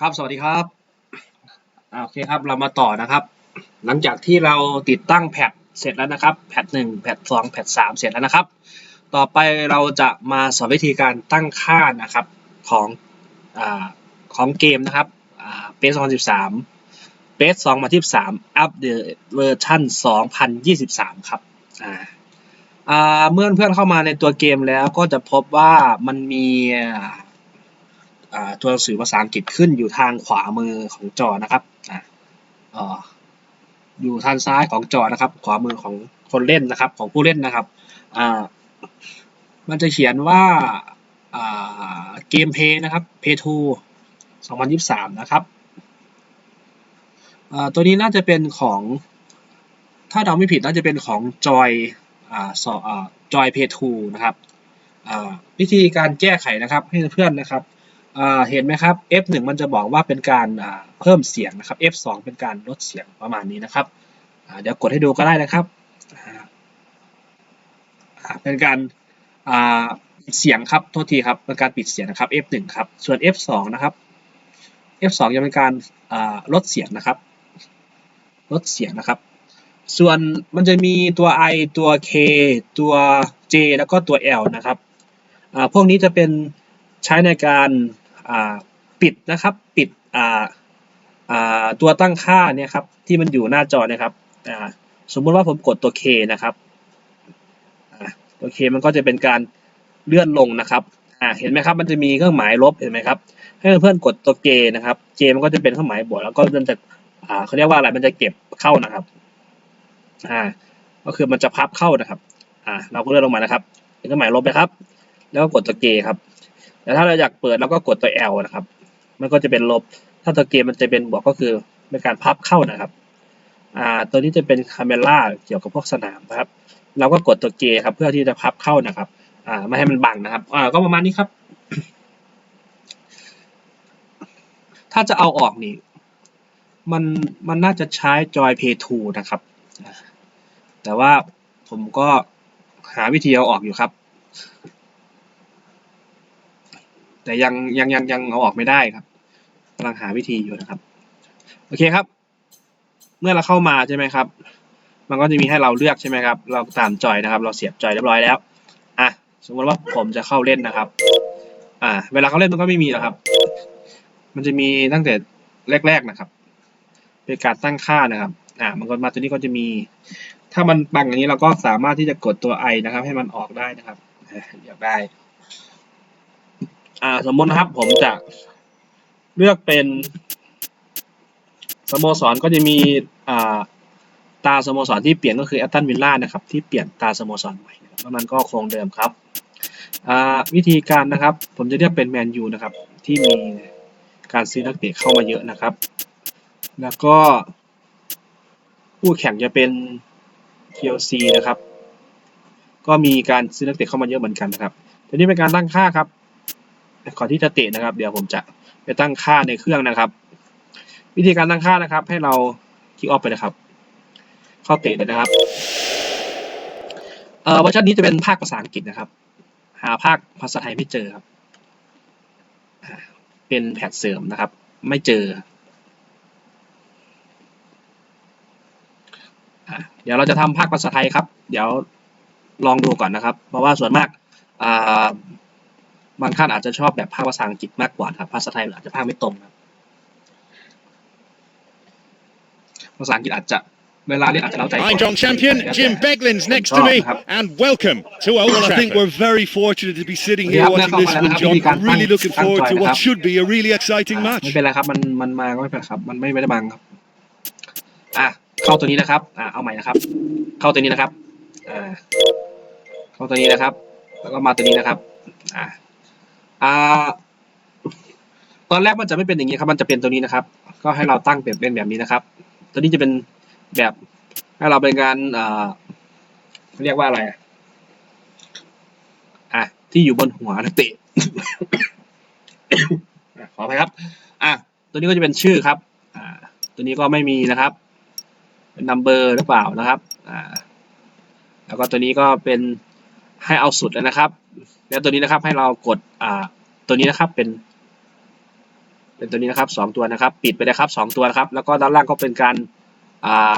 ครับ สวัสดีครับ โอเคครับ เรามาต่อนะครับ หลังจากที่เราติดตั้งแพดเสร็จแล้วนะครับ แพดหนึ่งแพดสองแพดสามเสร็จแล้วนะครับ ต่อไปเราจะมาสอนวิธีการตั้งค่านะครับของอของเกมนะครับเปสสอ่ามเปส2013เปส2023อัปเดตเวอร์ชัน2023ครับอ่าอ่าเมื่อเพื่อนเข้ามาในตัวเกมแล้วก็จะพบว่ามันมี ตัวหนังสือภาษาอังกฤษขึ้นอยู่ทางขวามือของจอนะครับอยู่ทางซ้ายของจอนะครับ ขวามือของคนเล่นนะครับ ของผู้เล่นนะครับมันจะเขียนว่าเกมเพย์นะครับ Play 2 2023 นะครับตัวนี้น่าจะเป็นของถ้าเราไม่ผิดน่าจะเป็นของ Joy อ่าสอ่า Joy Pay 2นะครับวิธีการแก้ไขนะครับให้เพื่อนนะครับ เห็นไหมครับ F1 มันจะบอกว่าเป็นการเพิ่มเสียงนะครับ F2 เป็นการลดเสียงประมาณนี้นะครับเดี๋ยวกดให้ดูก็ได้นะครับ เป็นการปิดเสียงครับโทษทีครับเป็นการปิดเสียงนะครับ F1 ครับ ส่วน F2 นะครับ F2 จะเป็นการลดเสียงนะครับ ลดเสียงนะครับ ส่วนมันจะมีตัว i ตัว k ตัว j แล้วก็ตัว l นะครับ พวกนี้จะเป็นใช้ในการ ปิดนะครับปิดตัวตั้งค่าเนี่ยครับที่มันอยู่หน้าจอนะครับสมมุติว่าผมกดตัว k นะครับตัว k มันก็จะเป็นการเลื่อนลงนะครับเห็นไหมครับมันจะมีเครื่องหมายลบเห็นไหมครับให้เพื่อนๆกดตัว j นะครับ j มันก็จะเป็นเครื่องหมายบวกแล้วก็มันจะเขาเรียกว่าอะไรมันจะเก็บเข้านะครับอ่าก็คือมันจะพับเข้านะครับอ่าเราก็เลื่อนลงมานะครับเป็นเครื่องหมายลบนะครับ แล้วก็กดตัวเกครับ แต่ถ้าเราอยากเปิดเราก็กดตัว L นะครับ มันก็จะเป็นลบ ถ้าตัวเกมันจะเป็นบวกก็คือเป็นการพับเข้านะครับ อ่า ตัวนี้จะเป็นคาเมล่าเกี่ยวกับพวกสนามนะครับ เราก็กดตัวเกครับเพื่อที่จะพับเข้านะครับ อ่า ไม่ให้มันบังนะครับ อ่า ก็ประมาณนี้ครับ ถ้าจะเอาออกนี่ มัน มันน่าจะใช้ Joy Play 2นะครับ แต่ว่าผมก็หาวิธีเอาออกอยู่ครับ แต่ยังยังยังยังเอาออกไม่ได้ครับกำลังหาวิธีอยู่นะครับ โอเคครับ เมื่อเราเข้ามาใช่ไหมครับ มันก็จะมีให้เราเลือกใช่ไหมครับ เราตามจอยนะครับ เราเสียบจอยเรียบร้อยแล้วอะสมมติว่าผมจะเข้าเล่นนะครับ อ่า เวลาเข้าเล่นมันก็ไม่มีหรอกครับ มันจะมีตั้งแต่แรก ๆนะครับ เป็นการตั้งค่านะครับ อ่า มันก็มาตัวนี้ก็จะมี ถ้ามันบังอย่างนี้เราก็สามารถที่จะกดตัว i นะครับ ให้มันออกได้นะครับ อยากได้ อ่า สมมตินะครับผมจะเลือกเป็นสโมสรก็จะมีอ่าตาสโมสรที่เปลี่ยนก็คือแอตตันวิลล่านะครับที่เปลี่ยนตาสโมสรใหม่นะครับแล้วมันก็คงเดิมครับอ่าวิธีการนะครับ ผมจะเลือกเป็นแมนยูนะครับ ที่มีการซื้อนักเตะเข้ามาเยอะนะครับ แล้วก็คู่แข่งจะเป็น TLC นะครับ ก็มีการซื้อนักเตะเข้ามาเยอะเหมือนกันนะครับทีนี้เป็นการตั้งค่าครับ ก่อนที่จะเตะนะครับ เดี๋ยวผมจะไปตั้งค่าในเครื่องนะครับ วิธีการตั้งค่านะครับ ให้เราคลิกออฟไปนะครับ เข้าเตะเลยนะครับเอ่อเวอร์ชันนี้จะเป็นภาคภาษาอังกฤษนะครับ หาภาคภาษาไทยไม่เจอครับเป็นแพทเสริมนะครับ ไม่เจอ เดี๋ยวเราจะทำภาคภาษาไทยครับ เดี๋ยวลองดูก่อนนะครับ เพราะว่าส่วนมาก บางท่านอาจจะชอบแบบภาคภาษาอังกฤษมากกว่าครับภาษาไทยอาจจะภาคไม่ตรงครับภาษาอังกฤษอาจจะเวลาเรียนอาจจะเล่าใจ I'm John Champion. Jim Beglin's next to me, and welcome to Old Well, I think Trafford. we're very fortunate to be sitting here Yeah, watching I'm this not one, gonna John. have Really to looking stand forward to by what the should be a really exciting อะ match. ไม่เป็นไรครับมันมันมาก็ไม่เป็นไรครับมันไม่ไม่ได้บังครับอะเข้าตัวนี้นะครับอะเอาใหม่นะครับ เข้าตัวนี้นะครับอ่าเข้าตัวนี้นะครับ แล้วก็มาตัวนี้นะครับอ่า อ่าตอนแรกมันจะไม่เป็นอย่างนี้ครับ มันจะเป็นตัวนี้นะครับ ก็ให้เราตั้งเป็นเป็นแบบนี้นะครับ ตัวนี้จะเป็นแบบให้เราเป็นการอ่าเรียกว่าอะไรอะที่อยู่บนหัวนักเตะอะขออภัยครับ อะตัวนี้ก็จะเป็นชื่อครับ อ่า ตัวนี้ก็ไม่มีนะครับ เป็นนัมเบอร์หรือเปล่านะครับ อ่า แล้วก็ตัวนี้ก็เป็น ให้เอาสุดนะครับ แล้วตัวนี้นะครับให้เรากดอ่าตัวนี้นะครับเป็น เป็นตัวนี้นะครับสองตัวนะครับ ปิดไปเลยครับสองตัวนะครับ แล้วก็ด้านล่างก็เป็นการอ่า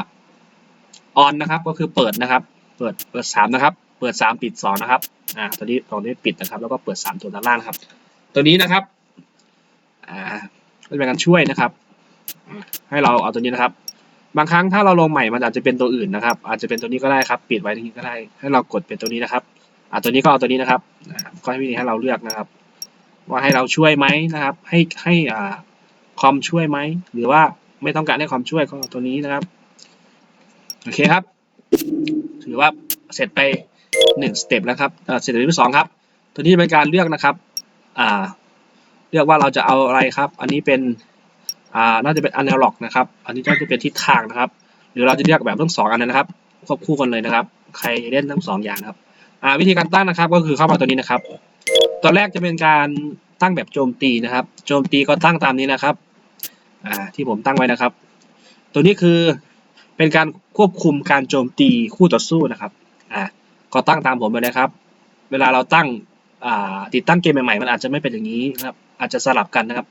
ออนนะครับ ก็คือเปิดนะครับ เปิดเปิดสามนะครับ เปิดสามปิดสองนะครับอ่าตัวนี้ตรงนี้ปิดนะครับ แล้วก็เปิดสามตัวด้านล่างครับ ตัวนี้นะครับอ่าจะเป็นการช่วยนะครับ ให้เราเอาตัวนี้นะครับบางครั้งถ้าเราลงใหม่มันอาจจะเป็นตัวอื่นนะครับ อาจจะเป็นตัวนี้ก็ได้ครับ ปิดไว้ที่นี้ก็ได้ ให้เรากดเป็นตัวนี้นะครับ อ่าตัวนี้ก็เอาตัวนี้นะครับก็ให้วิธีให้เราเลือกนะครับ ว่าให้เราช่วยไหมนะครับ ให้ให้อ่าคอมช่วยไหมหรือว่าไม่ต้องการให้คอมช่วยก็เอาตัวนี้นะครับโอเคครับ ถือว่าเสร็จไปหนึ่งสเต็ปแล้วครับเอ่อสเต็ปที่สองครับ ตัวนี้เป็นการเลือกนะครับอ่าเลือกว่าเราจะเอาอะไรครับ อันนี้เป็นอ่าน่าจะเป็น analog นะครับ อันนี้น่าจะเป็นทิศทางนะครับ หรือเราจะเลือกแบบทั้งสองอันนั้นนะครับควบคู่กันเลยนะครับ ใครเล่นทั้งสองอย่างนะครับ อ่าวิธีการตั้งนะครับก็คือเข้ามาตัวนี้นะครับ ตอนแรกจะเป็นการตั้งแบบโจมตีนะครับ โจมตีก็ตั้งตามนี้นะครับ อ่าที่ผมตั้งไว้นะครับ ตัวนี้คือเป็นการควบคุมการโจมตีคู่ต่อสู้นะครับ อ่าก็ตั้งตามผมไปนะครับ เวลาเราตั้งอ่าติดตั้งเกมใหม่ๆมันอาจจะไม่เป็นอย่างนี้นะครับ อาจจะสลับกันนะครับ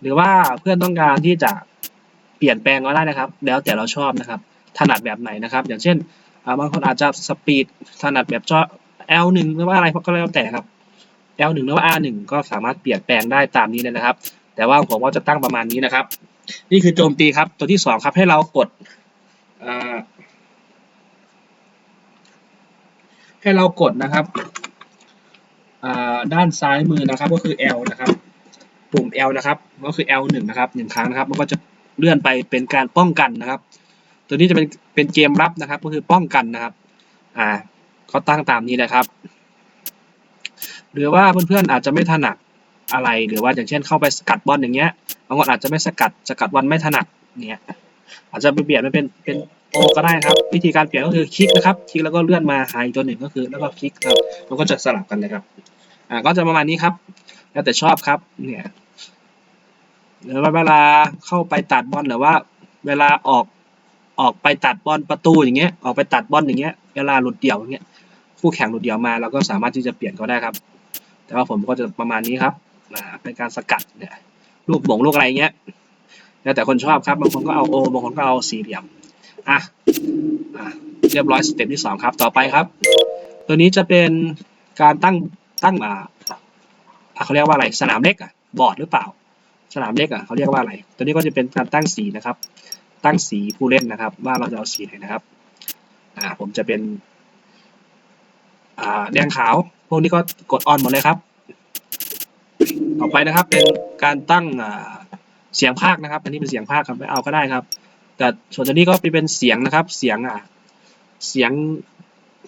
หรือว่าเพื่อนต้องการที่จะเปลี่ยนแปลงก็ได้นะครับ แล้วแต่เราชอบนะครับ ถนัดแบบไหนนะครับ อย่างเช่นบางคนอาจจะสปีดถนัดแบบจอ L1 หรือว่าอะไรก็แล้วแต่ครับ L1 หรือว่า R1 ก็สามารถเปลี่ยนแปลงได้ตามนี้เลยนะครับ แต่ว่าผมก็จะตั้งประมาณนี้นะครับ นี่คือโจมตีครับ ตัวที่สองครับให้เรากดให้เรากดนะครับด้านซ้ายมือนะครับ ก็คือ L นะครับ ปุ่ม L นะครับ ก็คือ L1 นะครับหนึ่งครั้งนะครับ มันก็จะเลื่อนไปเป็นการป้องกันนะครับ ตัวนี้จะเป็นเป็นเกมรับนะครับ ก็คือป้องกันนะครับ อ่า ก็ตั้งตามนี้นะครับ หรือว่าเพื่อนๆอาจจะไม่ถนัดอะไรหรือว่าอย่างเช่นเข้าไปสกัดบอลอย่างเงี้ยบางคนอาจจะไม่สกัดสกัดบอลไม่ถนัดเนี่ยอาจจะไปเปลี่ยนมันเป็นเป็นโอก็ได้ครับ วิธีการเปลี่ยนก็คือคลิกนะครับคลิกแล้วก็เลื่อนมาหาอีกตัวหนึ่งก็คือ แล้วก็คลิกครับมันก็จะสลับกันเลยครับอ่าก็จะประมาณนี้ครับ แล้วแต่ชอบครับเนี่ยหรือว่าเวลาเข้าไปตัดบอลหรือว่า เวลาออกออกไปตัดบอลประตูอย่างเงี้ยออกไปตัดบอลอย่างเงี้ยเวลาหลุดเดี่ยวอย่างเงี้ย คู่แข่งหลุดเดี่ยวมาเราก็สามารถที่จะเปลี่ยนก็ได้ครับ แต่ว่าผมก็จะประมาณนี้ครับเป็นการสกัดเนี่ยลูกบ่งลูกอะไรเงี้ยแล้วแต่คนชอบครับบางคนก็เอาโอบางคนก็เอาสี่เหลี่ยมอะอะเรียบร้อยสเต็ปที่สองครับต่อไปครับ ตัวนี้จะเป็นการตั้งตั้งอ่าเขาเรียกว่าอะไรสนามเล็กอะบอร์ดหรือเปล่า สนามเล็กอะเขาเรียกว่าอะไร ตัวนี้ก็จะเป็นการตั้งสีนะครับ ตั้งสีผู้เล่นนะครับ ว่าเราจะเอาสีไหนนะครับอ่าผมจะเป็น แดงขาว พวกนี้ก็กดออนหมดเลยครับ ต่อไปนะครับเป็นการตั้งเสียงภาคนะครับ อันนี้เป็นเสียงภาคครับไม่เอาก็ได้ครับ แต่ส่วนตัวนี้ก็เป็นเสียงนะครับ เสียงอะเสียง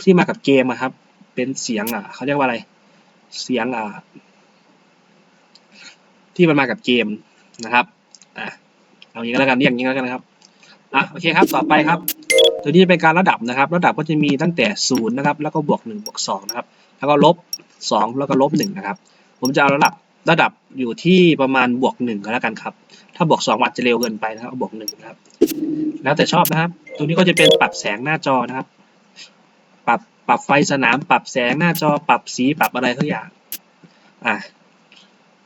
ที่มากับเกมครับ เป็นเสียงอะเขาเรียกว่าอะไร เสียงอะที่มันมากับเกมนะครับอะเอาอย่างนี้แล้วกันเรียกอย่างนี้แล้วกันนะครับอะโอเคครับ ต่อไปครับ ตัวนี้จะเป็นการระดับนะครับ ระดับก็จะมีตั้งแต่ศูนย์นะครับ แล้วก็บวกหนึ่งบวกสองนะครับ แล้วก็ลบสองแล้วก็ลบหนึ่งนะครับ ผมจะเอาระดับระดับอยู่ที่ประมาณบวกหนึ่งก็แล้วกันครับ ถ้าบวกสองอาจจะเร็วเกินไปนะครับบวกหนึ่งนะครับ แล้วแต่ชอบนะครับ ตัวนี้ก็จะเป็นปรับแสงหน้าจอนะครับ ปรับปรับไฟสนาม ปรับแสงหน้าจอ ปรับสีปรับอะไรทุกอย่าง อ่า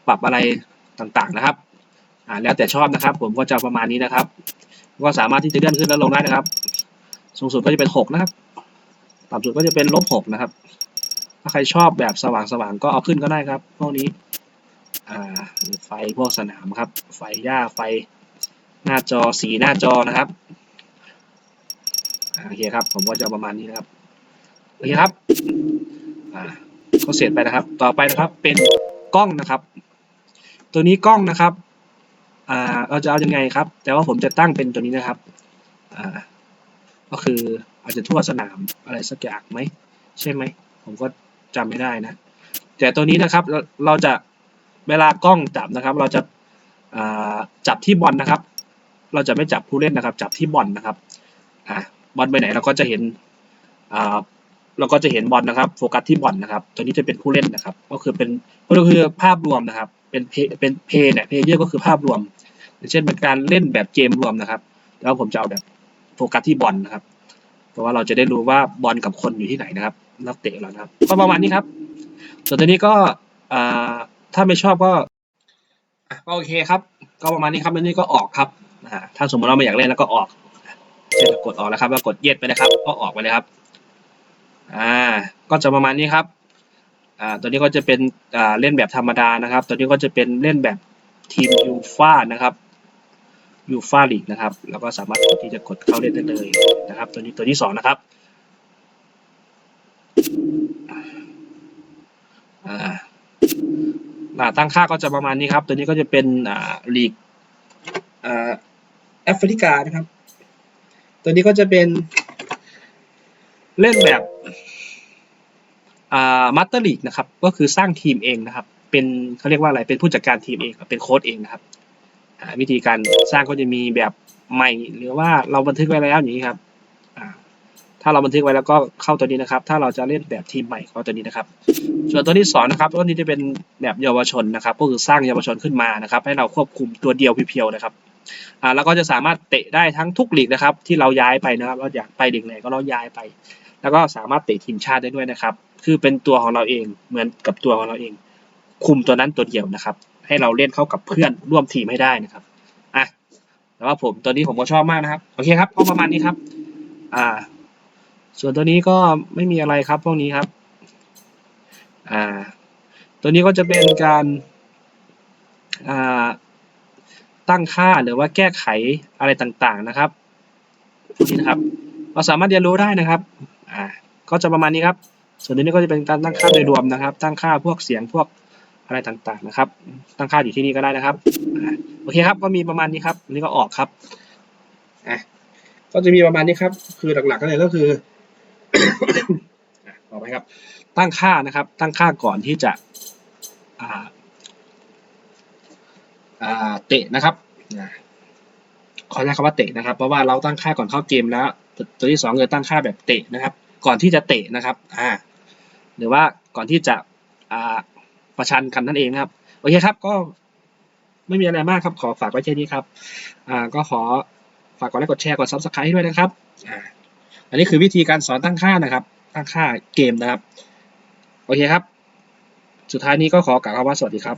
ปรับอะไรต่างๆนะครับ อ่าแล้วแต่ชอบนะครับ ผมก็จะประมาณนี้นะครับ ก็สามารถที่จะเลื่อนขึ้นและลงได้นะครับ สูงสุดก็จะเป็นหกนะครับ ต่ำสุดก็จะเป็นลบหกนะครับ ถ้าใครชอบแบบสว่างๆก็เอาขึ้นก็ได้ครับ พวกนี้ไฟพวกสนามครับ ไฟหญ้าไฟหน้าจอสีหน้าจอนะครับอ่าโอเคครับ ผมก็จะประมาณนี้นะครับโอเคครับก็เสร็จไปนะครับ ต่อไปนะครับเป็นกล้องนะครับ ตัวนี้กล้องนะครับเราจะเอายังไงครับ แต่ว่าผมจะตั้งเป็นตัวนี้นะครับ ก็คืออาจจะทั่วสนามอะไรสักอย่างไหมใช่ไหม ผมก็จำไม่ได้นะ แต่ตัวนี้นะครับเราเราจะเวลากล้องจับนะครับ เราจะาจับที่บอลนะครับ เราจะไม่จับผู้เล่นนะครับ จับที่บอลนะครับอ่าบอลไปไหนเราก็จะเห็นอ่าเราก็จะเห็นบอลนะครับ โฟกัสที่บอลนะครับ ตัวนี้จะเป็นผู้เล่นนะครับ ก็คือเป็นก็คือภาพรวมนะครับ เป็นเพเป็นเพย์เนี่ยเพย์เยอร์ก็คือภาพรวม เช่นเป็นการเล่นแบบเกมรวมนะครับ แล้วผมจะเอาแบบ โฟกัสที่บอลนะครับ เพราะว่าเราจะได้รู้ว่าบอลกับคนอยู่ที่ไหนนะครับ นักเตะเรานะครับก็ประมาณนี้ครับ ส่วนตัวนี้ก็ถ้าไม่ชอบก็ก็โอเคครับ ก็ประมาณนี้ครับแล้วนี่ก็ออกครับถ้าสมมติเราไม่อยากเล่นแล้วก็ออกกดออกแล้วครับ แล้วกดเย็ดไปนะครับ ก็ออกไปเลยครับ อ่า ก็จะประมาณนี้ครับ อ่า ตัวนี้ก็จะเป็นอ่าเล่นแบบธรรมดานะครับ ตัวนี้ก็จะเป็นเล่นแบบทีมยูฟ่านะครับ ยูฟาลีกนะครับ แล้วก็สามารถที่จะกดเข้าเล่นได้เลยนะครับ ตัวนี้ตัวที่สองนะครับอ่าอ่าตั้งค่าก็จะประมาณนี้ครับ ตัวนี้ก็จะเป็นอ่าลีกอ่าแอฟริกานะครับ ตัวนี้ก็จะเป็นเล่นแบบอ่ามัตเตอร์ลีกนะครับ ก็คือสร้างทีมเองนะครับ เป็นเขาเรียกว่าอะไร เป็นผู้จัดการทีมเอง เป็นโค้ชเองนะครับ วิธีการสร้างก็จะมีแบบใหม่หรือว่าเราบันทึกไว้แล้วอย่างนี้ครับถ้าเราบันทึกไว้แล้วก็เข้าตัวนี้นะครับ ถ้าเราจะเล่นแบบทีมใหม่ก็ตัวนี้นะครับ ส่วนตัวที่สองนะครับตัวนี้จะเป็นแบบเยาวชนนะครับ ก็คือสร้างเยาวชนขึ้นมานะครับ ให้เราควบคุมตัวเดียวเพียวๆนะครับอ่าแล้วก็จะสามารถเตะได้ทั้งทุกลีกนะครับ ที่เราย้ายไปนะครับ เราอยากไปลีกไหนก็เราย้ายไป แล้วก็สามารถเตะทีมชาติได้ด้วยนะครับ คือเป็นตัวของเราเองเหมือนกับตัวของเราเอง คุมตัวนั้นตัวเดียวนะครับ ให้เราเล่นเข้ากับเพื่อนร่วมทีมให้ได้นะครับอะแต่ว่าผมตัวนี้ผมก็ชอบมากนะครับ โอเคครับก็ประมาณนี้ครับ อ่า ส่วนตัวนี้ก็ไม่มีอะไรครับพวกนี้ครับ อ่า ตัวนี้ก็จะเป็นการอ่าตั้งค่าหรือว่าแก้ไขอะไรต่างๆนะครับนี้นะครับ เราสามารถเรียนรู้ได้นะครับ อ่า ก็จะประมาณนี้ครับ ส่วนตัวนี้ก็จะเป็นการตั้งค่าโดยรวมนะครับ ตั้งค่าพวกเสียงพวก อะไรต่างๆนะครับ ตั้งค่าอยู่ที่นี่ก็ได้นะครับโอเคครับก็มีประมาณนี้ครับอันนี้ก็ออกครับอะก็จะมีประมาณนี้ครับ คือหลักๆก็เลยก็คืออะต่อไปครับ ตั้งค่านะครับ ตั้งค่าก่อนที่จะอ่าอ่าเตะนะครับอ่าขอใช้คำว่าเตะนะครับ เพราะว่าเราตั้งค่าก่อนเข้าเกมแล้ว ตัวที่สองคือตั้งค่าแบบเตะนะครับ ก่อนที่จะเตะนะครับอ่าหรือว่าก่อนที่จะอ่า ประชันกันนั่นเองนะครับ โอเคครับก็ไม่มีอะไรมากครับ ขอฝากไว้แค่นี้ครับ อ่าก็ขอฝากกดไลค์กดแชร์กดซับสไครต์ด้วยนะครับ อ่า อันนี้คือวิธีการสอนตั้งค่านะครับ ตั้งค่าเกมนะครับ โอเคครับ สุดท้ายนี้ก็ขอกล่าวคำว่าสวัสดีครับ